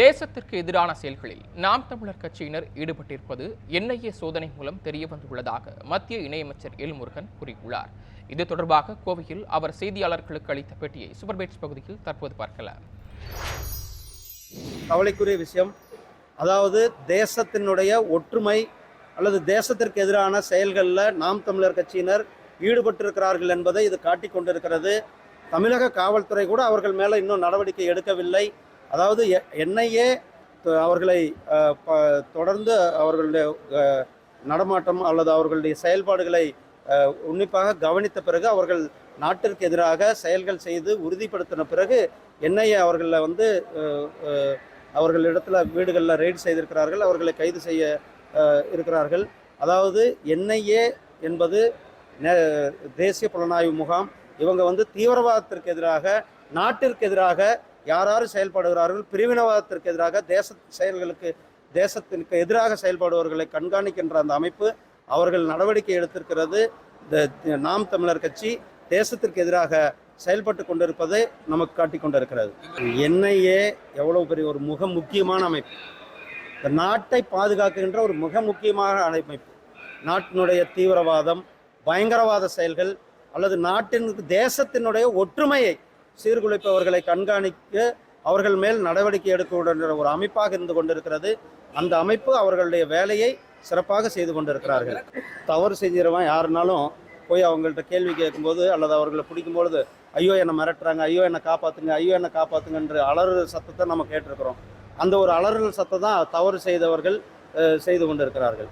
தேசத்திற்கு எதிரான செயல்களில் நாம் தமிழர் கட்சியினர் ஈடுபட்டிருப்பது என்ஐஏ சோதனை மூலம் தெரிய வந்துள்ளதாக மத்திய இணையமைச்சர் எல் முருகன் கூறியுள்ளார். இது தொடர்பாக கோவையில் அவர் செய்தியாளர்களுக்கு அளித்த பேட்டியை சூப்பர்பேட்ஸ் பகுதியில் தற்போது பார்க்கலாம். கவலைக்குரிய விஷயம் அதாவது தேசத்தினுடைய ஒற்றுமை அல்லது தேசத்திற்கு எதிரான செயல்களில் நாம் தமிழர் கட்சியினர் ஈடுபட்டிருக்கிறார்கள் என்பதை இது காட்டிக் கொண்டிருக்கிறது. தமிழக காவல்துறை கூட அவர்கள் மேலே இன்னும் நடவடிக்கை எடுக்கவில்லை. அதாவது என்னையே அவர்களை ப- தொடர்ந்து அவர்களுடைய நடமாட்டம் அல்லது அவர்களுடைய செயல்பாடுகளை உன்னிப்பாக கவனித்த பிறகு அவர்கள் நாட்டிற்கு எதிராக செயல்கள் செய்து உறுதிப்படுத்தின பிறகு என்ஐஏ அவர்களை வந்து அவர்களிடத்தில் வீடுகளில் ரெய்டு செய்திருக்கிறார்கள் அவர்களை கைது செய்ய இருக்கிறார்கள். அதாவது என்ஐஏ என்பது நே- தேசிய புலனாய்வு முகாம். இவங்க வந்து தீவிரவாதத்திற்கு எதிராக நாட்டிற்கு எதிராக யார் யார் செயல்படுகிறார்கள்? பிரிவினவாதத்திற்கு எதிராக தேச செயல்களுக்கு தேசத்திற்கு எதிராக செயல்படுபவர்களை கண்காணிக்கின்ற அந்த அமைப்பு அவர்கள் நடவடிக்கை எடுத்திருக்கிறது. இந்த நாம் தமிழர் கட்சி தேசத்திற்கு எதிராக செயல்பட்டு கொண்டிருப்பதை நமக்கு காட்டிக் கொண்டிருக்கிறது. என்ஐஏ எவ்வளவு பெரிய ஒரு மிக முக்கியமான அமைப்பு. இந்த நாட்டை பாதுகாக்கின்ற ஒரு மிக முக்கியமான அமைப்பு. நாட்டினுடைய தீவிரவாதம் பயங்கரவாத செயல்கள் அல்லது நாட்டின் தேசத்தினுடைய ஒற்றுமையை சீர்குலைப்பவர்களை கண்காணிக்க அவர்கள் மேல் நடவடிக்கை எடுக்க ஒரு அமைப்பாக இருந்து கொண்டிருக்கிறது. அந்த அமைப்பு அவர்களுடைய வேலையை சிறப்பாக செய்து கொண்டிருக்கிறார்கள். தவறு செஞ்சிருவன் யாருனாலும் போய் அவங்கள்ட்ட கேள்வி கேட்கும்போது அல்லது அவர்களை பிடிக்கும்பொழுது ஐயோ என்னை மிரட்டுறாங்க ஐயோ என்னை காப்பாற்றுங்க ஐயோ என்னை காப்பாற்றுங்கன்ற அலறு சத்தத்தை நம்ம கேட்டிருக்கிறோம். அந்த ஒரு அலறல் சத்தம் தான் தவறு செய்தவர்கள் செய்து கொண்டிருக்கிறார்கள்.